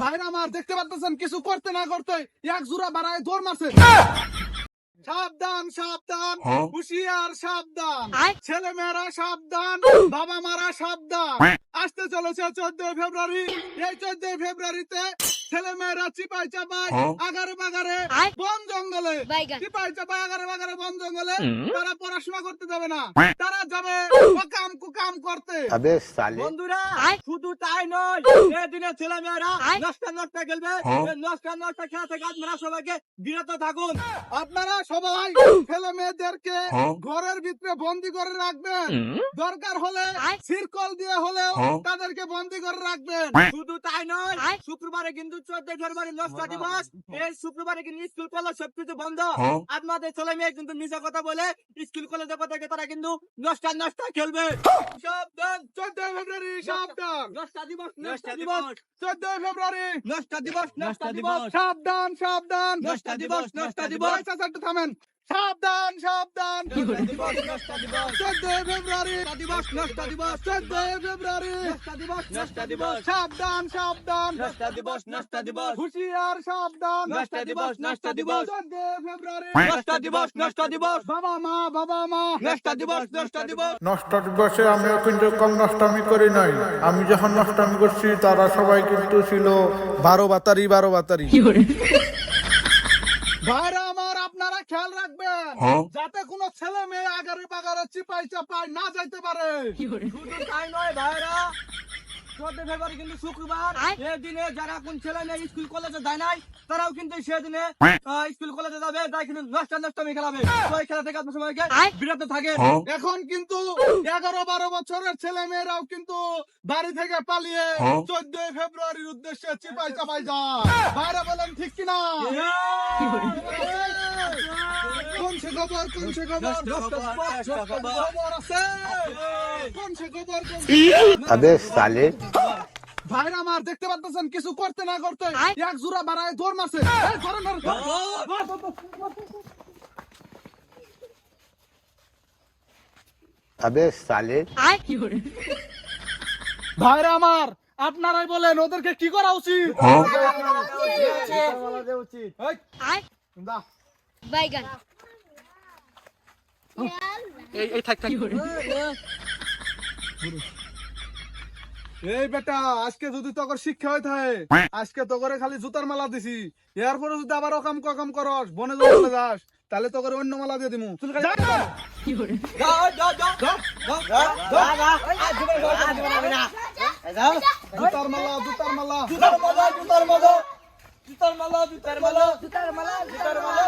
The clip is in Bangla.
ভাইরা আমার দেখতে পাচ্ছেন কিছু করতে না করতে এক জোড়া বাড়ায় দৌড় মারছে। সাবধান সাবধান হুশিয়ার সাবধান। ছেলে মেয়েরা সাবধান বাবা মারা সাবধান। আসতে চলেছে চোদ্দই ফেব্রুয়ারি। এই চোদ্দই ফেব্রুয়ারিতে ছেলে মেয়েরা চিপাই চাপাই আগারে বাগারে বন জঙ্গলে। চিপাই চাপাই আগারে বাগারে বন জঙ্গলে তারা পড়াশোনা করতে যাবে না। তারা যাবে বন্ধুরা শুধু তাই নয় এদিনে ছেলে মেয়েরা আয়। নষ্ট নষ্ট খেলবে এই নষ্ট নষ্ট খেলা থেকে আপনারা সবাইকে বিরত থাকুন। আপনারা সবাই ছেলে মেয়েদেরকে ঘরের ভিতরে বন্দি করে রাখবেন। দরকার হলে সিরকল দিয়ে হলেও তাদেরকে বন্দি করে রাখবেন। শুধু তাই নয় শুক্রবারে কিন্তু চোদ্দ ফেব্রুয়ারি নষ্ট দিবস। এই শুক্রবারে কিন্তু স্কুল কলেজ সবকিছু বন্ধ। আপনাদের ছেলে মেয়ে কিন্তু মিশা কথা বলে স্কুল কলেজের কথা তারা কিন্তু নষ্ট নষ্ট খেলবে। সাবধান চোদ্দই ফেব্রুয়ারি সাবধান। নষ্ট দিবস নষ্ট দিবস। চোদ্দই ফেব্রুয়ারি। নষ্ট দিবস নষ্ট দিবস। সাবধান সাবধান। নষ্ট দিবস, নষ্টা দিবস। একটু থামেন। সাবধান সাবধান। দিবস নষ্ট দিবস। চোদ্দই ফেব্রুয়ারি। দিবস নষ্ট দিবস। চোদ্দই ফেব্রুয়ারি। নষ্ট দিবস নষ্ট দিবস। সাবধান সাবধান। নষ্ট দিবস নষ্ট দিবস। হুশিয়ার সাবধান। নষ্ট দিবস, নষ্ট দিবস। চোদ্দই ফেব্রুয়ারি। নষ্ট দিবস নষ্ট দিবস। বাবা মা বাবা মা। নষ্ট দিবস নষ্ট দিবস। নষ্ট দিবসে আমিও কিন্তু কম নষ্টামি করি নাই। আমি যখন নষ্টামি করছি তারা সবাই কিন্তু ছিল বারো বাতারি বারো বাতারি। ভাইরা খেয়াল রাখবেন যাতে কোনো ছেলে মেয়ে আগারে বাগারে চিপাই চাপাই না যাইতে পারে। শুধু তাই নয় ভাইরা চোদ্দ ফেব্রুয়ারি কিন্তু শুক্রবার। এই দিনে যারা কোন ছেলে মেয়ে স্কুল কলেজে যায় নাই তারাও কিন্তু সেদিনে স্কুল কলেজে যাবে তাই কিন্তু নষ্ট খেলাবে। তো এই খেলা থেকে আপনার সবাইকে বিরত থাকেন এখন কিন্তু এগারো বারো বছরের ছেলে মেয়েরাও কিন্তু বাড়ি থেকে পালিয়ে চোদ্দ ফেব্রুয়ারির উদ্দেশ্যে চিপাই চাপাই যায়। ভাইরা বলেন ঠিক কিনা? কোনছে কোনছে কোনছে সালে ভাইরা দেখতে পাচ্ছেন কিছু করতে না করতে এক জোড়া বাড়ায় দৌড় মারছে ভাইরা আমার আপনারাই বলেন ওদেরকে কি করা উচিত এই, দা। বাইগান এই বেটা আজকে যদি তোর শিক্ষা হয়ে থাকে আজকে তো করে খালি জুতার মালা দিছি। এরপরে যদি আবার অকাম ককাম করস বনে যদি চলে যাস তাহলে তো করে অন্য মালা দিয়ে দিমু। যা, যা। জুতার মালা। জুতার মালা জুতার মালা। জুতার মালা জুতার মালা। জুতার মালা জুতার মালা। জুতার মালা।